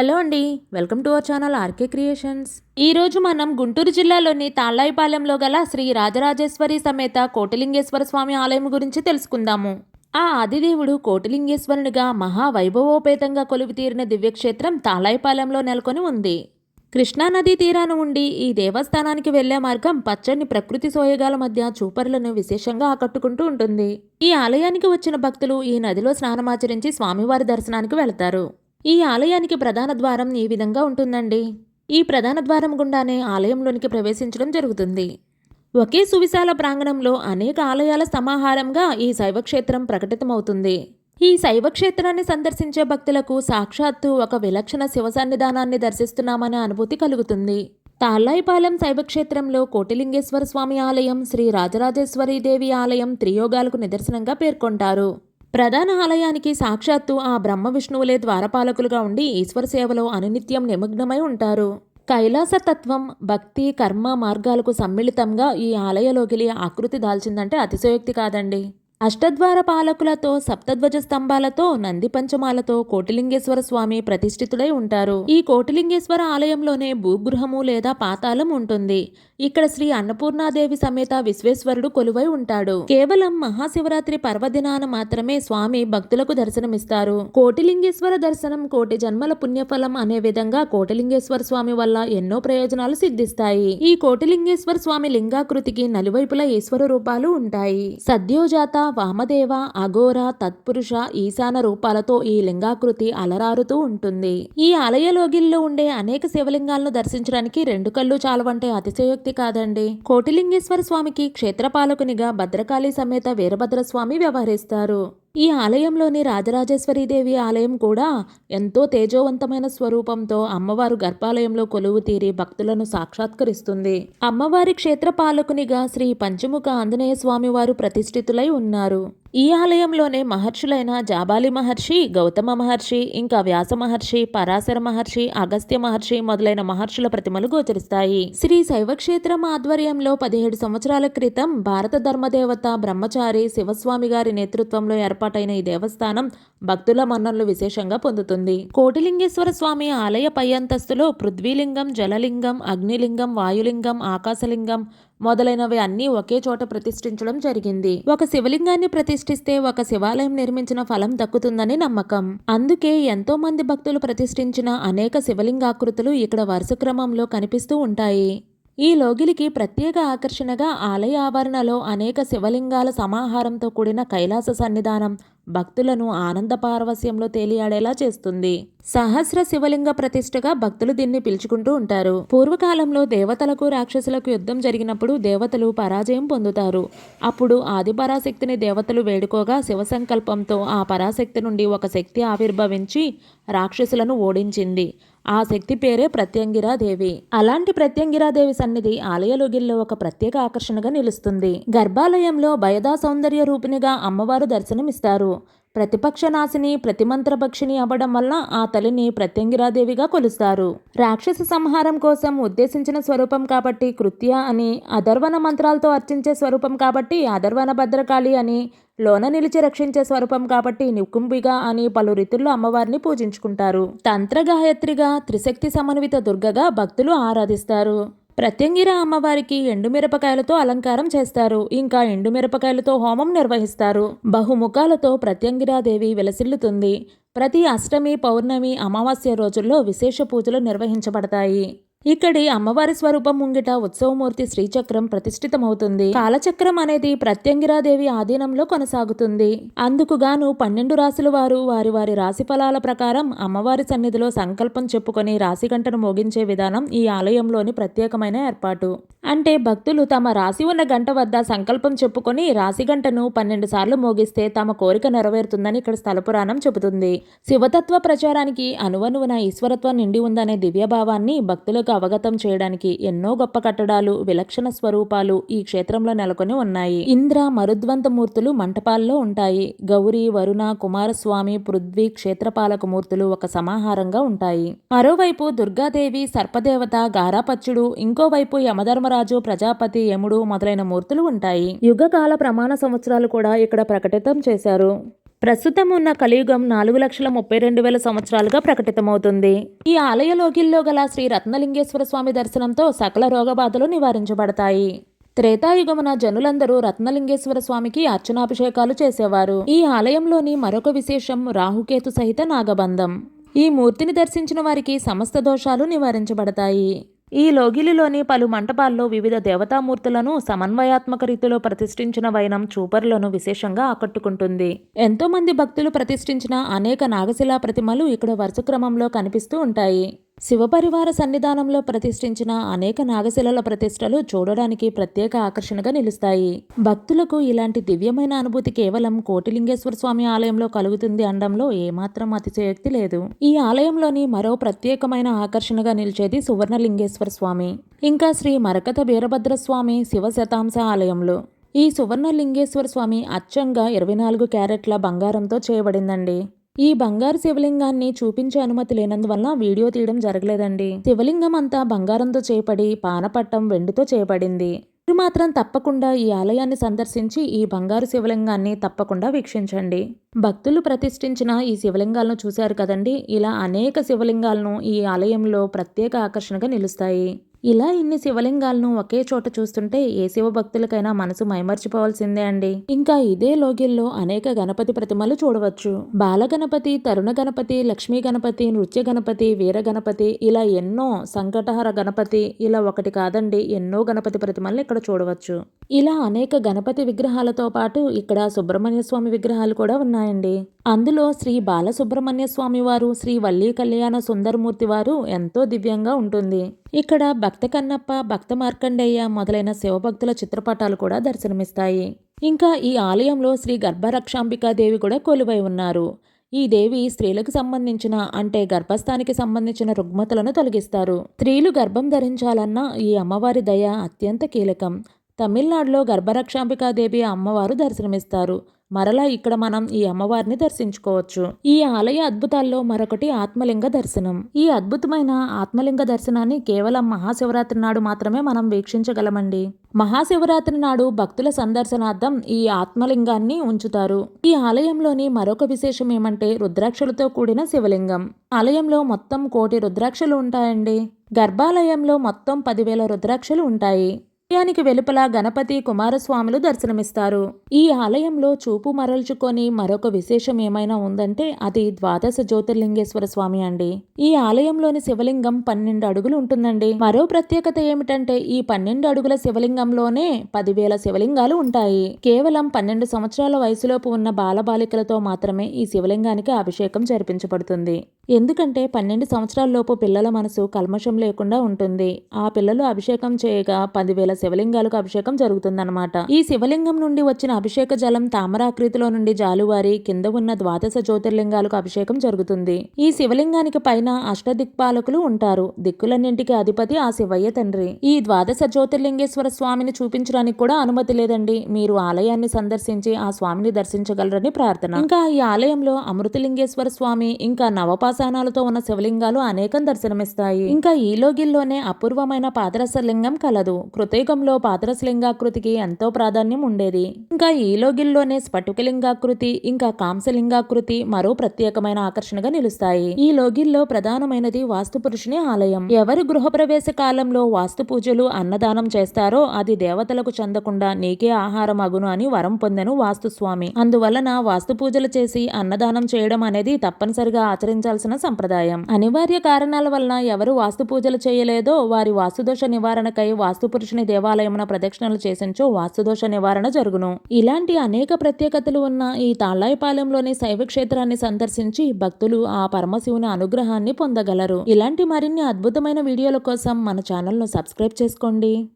Hello అండి welcome to our channel RK creations. ఈ రోజు మనం గుంటూరు జిల్లాలోని తాళ్ళాయిపాలెంలో గల శ్రీ రాజరాజేశ్వరి సమేత కోటిలింగేశ్వర స్వామి ఆలయం గురించి తెలుసుకుందాము. ఆ ఆదిదేవుడు కోటిలింగేశ్వరునిగా మహావైభవోపేతంగా కొలువుతీరిన దివ్యక్షేత్రం తాళాయిపాలెంలో నెలకొని ఉంది. కృష్ణానదీ తీరాన ఉండి ఈ దేవస్థానానికి వెళ్ళే మార్గం పచ్చని ప్రకృతి సోయగాల మధ్య చూపరులను విశేషంగా ఆకట్టుకుంటూ ఉంటుంది. ఈ ఆలయానికి వచ్చిన భక్తులు ఈ నదిలో స్నానమాచరించి స్వామివారి దర్శనానికి వెళతారు. ఈ ఆలయానికి ప్రధాన ద్వారం ఈ విధంగా ఉంటుందండి. ఈ ప్రధాన ద్వారం గుండానే ఆలయంలోనికి ప్రవేశించడం జరుగుతుంది. ఒకే సువిశాల ప్రాంగణంలో అనేక ఆలయాల సమాహారంగా ఈ శైవక్షేత్రం ప్రకటితమవుతుంది. ఈ శైవక్షేత్రాన్ని సందర్శించే భక్తులకు సాక్షాత్తు ఒక విలక్షణ శివ సన్నిధానాన్ని దర్శిస్తున్నామనే అనుభూతి కలుగుతుంది. తాళ్ళాయిపాలెం శైవక్షేత్రంలో కోటిలింగేశ్వర స్వామి ఆలయం శ్రీ రాజరాజేశ్వరీదేవి ఆలయం త్రియోగాలకు నిదర్శనంగా పేర్కొంటారు. ప్రధాన ఆలయానికి సాక్షాత్తు ఆ బ్రహ్మ విష్ణువులే ద్వారపాలకులుగా ఉండి ఈశ్వర సేవలో అనునిత్యం నిమగ్నమై ఉంటారు. కైలాస తత్వం భక్తి కర్మ మార్గాలకు సమ్మిళితంగా ఈ ఆలయలోకిలి ఆకృతి దాల్చిందంటే అతిశయోక్తి కాదండి. అష్టద్వార పాలకులతో సప్తధ్వజ స్తంభాలతో నంది పంచమాలతో కోటిలింగేశ్వర స్వామి ప్రతిష్ఠితుడై ఉంటారు. ఈ కోటిలింగేశ్వర ఆలయంలోనే భూగృహము లేదా పాతాళం ఉంటుంది. ఇక్కడ శ్రీ అన్నపూర్ణాదేవి సమేత విశ్వేశ్వరుడు కొలువై ఉంటాడు. కేవలం మహాశివరాత్రి పర్వదినాన మాత్రమే స్వామి భక్తులకు దర్శనమిస్తారు. కోటిలింగేశ్వర దర్శనం కోటి జన్మల పుణ్యఫలం అనే విధంగా కోటిలింగేశ్వర స్వామి వల్ల ఎన్నో ప్రయోజనాలు సిద్ధిస్తాయి. ఈ కోటిలింగేశ్వర స్వామి లింగాకృతికి నలువైపుల ఈశ్వర రూపాలు ఉంటాయి. సద్యోజాత వామదేవ అఘోర తత్పురుష ఈశాన రూపాలతో ఈ లింగాకృతి అలరారుతూ ఉంటుంది. ఈ ఆలయ లోగిల్లో ఉండే అనేక శివలింగాలను దర్శించడానికి రెండు కళ్ళు చాలవంటే అతిశయోక్తి కాదండి. కోటిలింగేశ్వర స్వామికి క్షేత్రపాలకునిగా భద్రకాళి సమేత వీరభద్రస్వామి వ్యవహరిస్తారు. ఈ ఆలయంలోని రాజరాజేశ్వరీదేవి ఆలయం కూడా ఎంతో తేజోవంతమైన స్వరూపంతో అమ్మవారు గర్భాలయంలో కొలువు తీరి భక్తులను సాక్షాత్కరిస్తుంది. అమ్మవారి క్షేత్ర పాలకునిగా శ్రీ పంచముఖ ఆంజనేయ స్వామి వారు ప్రతిష్ఠితులై ఉన్నారు. ఈ ఆలయంలోనే మహర్షులైన జాబాలి మహర్షి గౌతమ మహర్షి ఇంకా వ్యాస మహర్షి పరాశర మహర్షి అగస్త్య మహర్షి మొదలైన మహర్షుల ప్రతిమలు గోచరిస్తాయి. శ్రీ శైవక్షేత్రం ఆధ్వర్యంలో పదిహేడు సంవత్సరాల క్రితం భారత ధర్మదేవత బ్రహ్మచారి శివస్వామి గారి నేతృత్వంలో ఏర్పాటైన ఈ దేవస్థానం భక్తుల మన్ననలు విశేషంగా పొందుతుంది. కోటిలింగేశ్వర స్వామి ఆలయ పై అంతస్తులో పృథ్వీలింగం జలలింగం అగ్నిలింగం వాయులింగం ఆకాశలింగం మొదలైనవి అన్నీ ఒకే చోట ప్రతిష్ఠించడం జరిగింది. ఒక శివలింగాన్ని ప్రతిష్ఠిస్తే ఒక శివాలయం నిర్మించిన ఫలం దక్కుతుందని నమ్మకం. అందుకే ఎంతో మంది భక్తులు ప్రతిష్ఠించిన అనేక శివలింగాకృతులు ఇక్కడ వరుస క్రమంలో కనిపిస్తూ ఉంటాయి. ఈ లోగిలికి ప్రత్యేక ఆకర్షణగా ఆలయ ఆవరణలో అనేక శివలింగాల సమాహారంతో కూడిన కైలాస సన్నిధానం భక్తులను ఆనంద పారవస్యంలో తేలియాడేలా చేస్తుంది. సహస్ర శివలింగ ప్రతిష్టగా భక్తులు దీన్ని పిలుచుకుంటూ ఉంటారు. పూర్వకాలంలో దేవతలకు రాక్షసులకు యుద్ధం జరిగినప్పుడు దేవతలు పరాజయం పొందుతారు. అప్పుడు ఆది పరాశక్తిని దేవతలు వేడుకోగా శివ సంకల్పంతో ఆ పరాశక్తి నుండి ఒక శక్తి ఆవిర్భవించి రాక్షసులను ఓడించింది. ఆ శక్తి పేరే ప్రత్యంగిరాదేవి. అలాంటి ప్రత్యంగిరాదేవి సన్నిధి ఆలయలోగిల్లో ఒక ప్రత్యేక ఆకర్షణగా నిలుస్తుంది. గర్భాలయంలో భయదా సౌందర్య రూపిణిగా అమ్మవారు దర్శనమిస్తారు. ప్రతిపక్ష నాశిని ప్రతిమంత్రభక్షిణి అవ్వడం వల్ల ఆ తల్లిని ప్రత్యంగిరాదేవిగా కొలుస్తారు. రాక్షస సంహారం కోసం ఉద్దేశించిన స్వరూపం కాబట్టి కృత్య అని అధర్వణ మంత్రాలతో అర్చించే స్వరూపం కాబట్టి అధర్వణ భద్రకాళి అని లోన నిలిచి రక్షించే స్వరూపం కాబట్టి నికుంభిగా అని పలు రీతుల్లో అమ్మవారిని పూజించుకుంటారు. తంత్ర గాయత్రిగా త్రిశక్తి సమన్విత దుర్గగా భక్తులు ఆరాధిస్తారు. ప్రత్యంగిర అమ్మవారికి ఎండుమిరపకాయలతో అలంకారం చేస్తారు. ఇంకా ఎండుమిరపకాయలతో హోమం నిర్వహిస్తారు. బహుముఖాలతో ప్రత్యంగిరాదేవి విలసిల్లుతుంది. ప్రతి అష్టమి పౌర్ణమి అమావాస్య రోజుల్లో విశేష పూజలు నిర్వహించబడతాయి. ఇక్కడి అమ్మవారి స్వరూపం ముంగిట ఉత్సవమూర్తి శ్రీచక్రం ప్రతిష్ఠితమవుతుంది. కాలచక్రం అనేది ప్రత్యంగిరాదేవి ఆధీనంలో కొనసాగుతుంది. అందుకు గాను పన్నెండు రాశుల వారు వారి వారి రాశి ఫలాల ప్రకారం అమ్మవారి సన్నిధిలో సంకల్పం చెప్పుకొని రాశిగంటను మోగించే విధానం ఈ ఆలయంలోని ప్రత్యేకమైన ఏర్పాటు. అంటే భక్తులు తమ రాశి ఉన్న గంట వద్ద సంకల్పం చెప్పుకొని రాశి గంటను పన్నెండు సార్లు మోగిస్తే తమ కోరిక నెరవేరుతుందని ఇక్కడ స్థల పురాణం చెబుతుంది. శివతత్వ ప్రచారానికి అనువనువున ఈశ్వరత్వం నిండి ఉందనే దివ్యభావాన్ని భక్తులకు అవగతం చేయడానికి ఎన్నో గొప్ప కట్టడాలు విలక్షణ స్వరూపాలు ఈ క్షేత్రంలో నెలకొని ఉన్నాయి. ఇంద్ర మరుద్వంత మూర్తులు మంటపాల్లో ఉంటాయి. గౌరీ వరుణ కుమారస్వామి పృథ్వీ క్షేత్రపాలక మూర్తులు ఒక సమాహారంగా ఉంటాయి. మరోవైపు దుర్గాదేవి సర్పదేవత గారాపచ్చుడు ఇంకోవైపు యమధర్మరాజు ప్రజాపతి యముడు మొదలైన మూర్తులు ఉంటాయి. యుగకాల ప్రమాణ సంవత్సరాలు కూడా ఇక్కడ ప్రకటితం చేశారు. ప్రస్తుతం ఉన్న కలియుగం నాలుగు లక్షల ముప్పై రెండు వేల సంవత్సరాలుగా ప్రకటితమవుతుంది. ఈ ఆలయ లోగిల్లో గల శ్రీ రత్నలింగేశ్వర స్వామి దర్శనంతో సకల రోగబాధలు నివారించబడతాయి. త్రేతాయుగమున జనులందరూ రత్నలింగేశ్వర స్వామికి అర్చనాభిషేకాలు చేసేవారు. ఈ ఆలయంలోని మరొక విశేషం రాహుకేతు సహిత నాగబంధం. ఈ మూర్తిని దర్శించిన వారికి సమస్త దోషాలు నివారించబడతాయి. ఈ లోగిలిలోని పలు మంటపాల్లో వివిధ దేవతామూర్తులను సమన్వయాత్మక రీతిలో ప్రతిష్ఠించిన వైనం చూపరులను విశేషంగా ఆకట్టుకుంటుంది. ఎంతోమంది భక్తులు ప్రతిష్ఠించిన అనేక నాగశిలా ప్రతిమలు ఇక్కడ వరుస క్రమంలో కనిపిస్తూ ఉంటాయి. శివపరివార సన్నిధానంలో ప్రతిష్ఠించిన అనేక నాగశిలల ప్రతిష్టలు చూడడానికి ప్రత్యేక ఆకర్షణగా నిలుస్తాయి. భక్తులకు ఇలాంటి దివ్యమైన అనుభూతి కేవలం కోటిలింగేశ్వర స్వామి ఆలయంలో కలుగుతుంది అనడంలో ఏమాత్రం అతిశయోక్తి లేదు. ఈ ఆలయంలోని మరో ప్రత్యేకమైన ఆకర్షణగా నిలిచేది సువర్ణలింగేశ్వర స్వామి ఇంకా శ్రీ మరకత వీరభద్ర స్వామి శివ శతాంశ ఆలయంలో. ఈ సువర్ణలింగేశ్వర స్వామి అచ్చంగా ఇరవై నాలుగు క్యారెట్ల బంగారంతో చేయబడిందండి. ఈ బంగారు శివలింగాన్ని చూపించే అనుమతి లేనందువల్ల వీడియో తీయడం జరగలేదండి. శివలింగం అంతా బంగారంతో చేపడి పానపట్టం వెండితో చేయబడింది. మీరు మాత్రం తప్పకుండా ఈ ఆలయాన్ని సందర్శించి ఈ బంగారు శివలింగాన్ని తప్పకుండా వీక్షించండి. భక్తులు ప్రతిష్ఠించిన ఈ శివలింగాలను చూశారు కదండి. ఇలా అనేక శివలింగాలను ఈ ఆలయంలో ప్రత్యేక ఆకర్షణగా నిలుస్తాయి. ఇలా ఇన్ని శివలింగాలను ఒకే చోట చూస్తుంటే ఏ శివ భక్తులకైనా మనసు మైమర్చిపోవాల్సిందే అండి. ఇంకా ఇదే లోగిల్లో అనేక గణపతి ప్రతిమలు చూడవచ్చు. బాల గణపతి తరుణ గణపతి లక్ష్మీ గణపతి నృత్య గణపతి వీర గణపతి ఇలా ఎన్నో సంకటహర గణపతి ఇలా ఒకటి కాదండి ఎన్నో గణపతి ప్రతిమలను ఇక్కడ చూడవచ్చు. ఇలా అనేక గణపతి విగ్రహాలతో పాటు ఇక్కడ సుబ్రహ్మణ్య స్వామి విగ్రహాలు కూడా ఉన్నాయండి. అందులో శ్రీ బాలసుబ్రహ్మణ్య స్వామి వారు శ్రీ వల్లీ కళ్యాణ సుందరమూర్తి వారు ఎంతో దివ్యంగా ఉంటుంది. ఇక్కడ భక్త కన్నప్ప భక్త మార్కండేయ మొదలైన శివభక్తుల చిత్రపటాలు కూడా దర్శనమిస్తాయి. ఇంకా ఈ ఆలయంలో శ్రీ గర్భరక్షాంబికాదేవి కూడా కొలువై ఉన్నారు. ఈ దేవి స్త్రీలకు సంబంధించిన అంటే గర్భస్థానికి సంబంధించిన రుగ్మతలను తొలగిస్తారు. స్త్రీలు గర్భం ధరించాలన్న ఈ అమ్మవారి దయ అత్యంత కీలకం. తమిళనాడులో గర్భరక్షాంబికాదేవి అమ్మవారు దర్శనమిస్తారు. మరలా ఇక్కడ మనం ఈ అమ్మవారిని దర్శించుకోవచ్చు. ఈ ఆలయ అద్భుతాల్లో మరొకటి ఆత్మలింగ దర్శనం. ఈ అద్భుతమైన ఆత్మలింగ దర్శనాన్ని కేవలం మహాశివరాత్రి నాడు మాత్రమే మనం వీక్షించగలమండి. మహాశివరాత్రి నాడు భక్తుల సందర్శనార్థం ఈ ఆత్మలింగాన్ని ఉంచుతారు. ఈ ఆలయంలోని మరొక విశేషం ఏమంటే రుద్రాక్షలతో కూడిన శివలింగం. ఆలయంలో మొత్తం కోటి రుద్రాక్షలు ఉంటాయండి. గర్భాలయంలో మొత్తం పదివేల రుద్రాక్షలు ఉంటాయి. ఆలయానికి వెలుపల గణపతి కుమారస్వాములు దర్శనమిస్తారు. ఈ ఆలయంలో చూపు మరల్చుకొని మరొక విశేషం ఏమైనా ఉందంటే అది ద్వాదశ జ్యోతిర్లింగేశ్వర స్వామి అండి. ఈ ఆలయంలోని శివలింగం పన్నెండు అడుగులు ఉంటుందండి. మరో ప్రత్యేకత ఏమిటంటే ఈ పన్నెండు అడుగుల శివలింగంలోనే పదివేల శివలింగాలు ఉంటాయి. కేవలం పన్నెండు సంవత్సరాల వయసులోపు ఉన్న బాలబాలికలతో మాత్రమే ఈ శివలింగానికి అభిషేకం జరిపించబడుతుంది. ఎందుకంటే పన్నెండు సంవత్సరాలలోపు పిల్లల మనసు కల్మషం లేకుండా ఉంటుంది. ఆ పిల్లలు అభిషేకం చేయగా పదివేల శివలింగాలకు అభిషేకం జరుగుతుందన్నమాట. ఈ శివలింగం నుండి వచ్చిన అభిషేక జలం తామరాకృతిలో నుండి జాలువారి కింద ఉన్న ద్వాదశ జ్యోతిర్లింగాలకు అభిషేకం జరుగుతుంది. ఈ శివలింగానికి పైన అష్టదిక్పాలకులు ఉంటారు. దిక్కులన్నింటికి అధిపతి ఆ శివయ్య తండ్రి. ఈ ద్వాదశ జ్యోతిర్లింగేశ్వర స్వామిని చూపించడానికి కూడా అనుమతి లేదండి. మీరు ఆలయాన్ని సందర్శించి ఆ స్వామిని దర్శించగలరని ప్రార్థన. ఇంకా ఈ ఆలయంలో అమృతలింగేశ్వర స్వామి ఇంకా నవపాసానాలతో ఉన్న శివలింగాలు అనేకం దర్శనమిస్తాయి. ఇంకా ఈ లోగిల్లోనే అపూర్వమైన పాదరసలింగం కలదు. కృతయుగంలో పాదరసలింగాకృతికి ఎంతో ప్రాధాన్యం ఉండేది. ఇంకా ఈ లోగిల్లోనే స్ఫటికలింగాకృతి ఇంకా కాంసలింగాకృతి మరో ప్రత్యేకమైన ఆకర్షణగా నిలుస్తాయి. ఈ లోగిల్లో ప్రధానమైనది వాస్తు పురుషుని ఆలయం. ఎవరు గృహప్రవేశ కాలంలో వాస్తు పూజలు అన్నదానం చేస్తారో అది దేవతలకు చెందకుండా నీకే ఆహారం అగును అని వరం పొందెను వాస్తుస్వామి. అందువలన వాస్తు పూజలు చేసి అన్నదానం చేయడం అనేది తప్పనిసరిగా ఆచరించాల్సిన సంప్రదాయం. అనివార్య కారణాల వలన ఎవరు వాస్తు పూజలు చేయలేదో వారి వాస్తుదోష నివారణకై వాస్తు పురుషుని దేవాలయమున ప్రదక్షిణలు చేసించో వాస్తుదోష నివారణ జరుగును. ఇలాంటి అనేక ప్రత్యేకతలు ఉన్న ఈ తాళ్ళాయిపాలెంలోని శైవ క్షేత్రాన్ని సందర్శించి భక్తులు ఆ పరమశివుని అనుగ్రహాన్ని పొందగలరు. ఇలాంటి మరిన్ని అద్భుతమైన వీడియోల కోసం మన ఛానల్ను సబ్స్క్రైబ్ చేసుకోండి.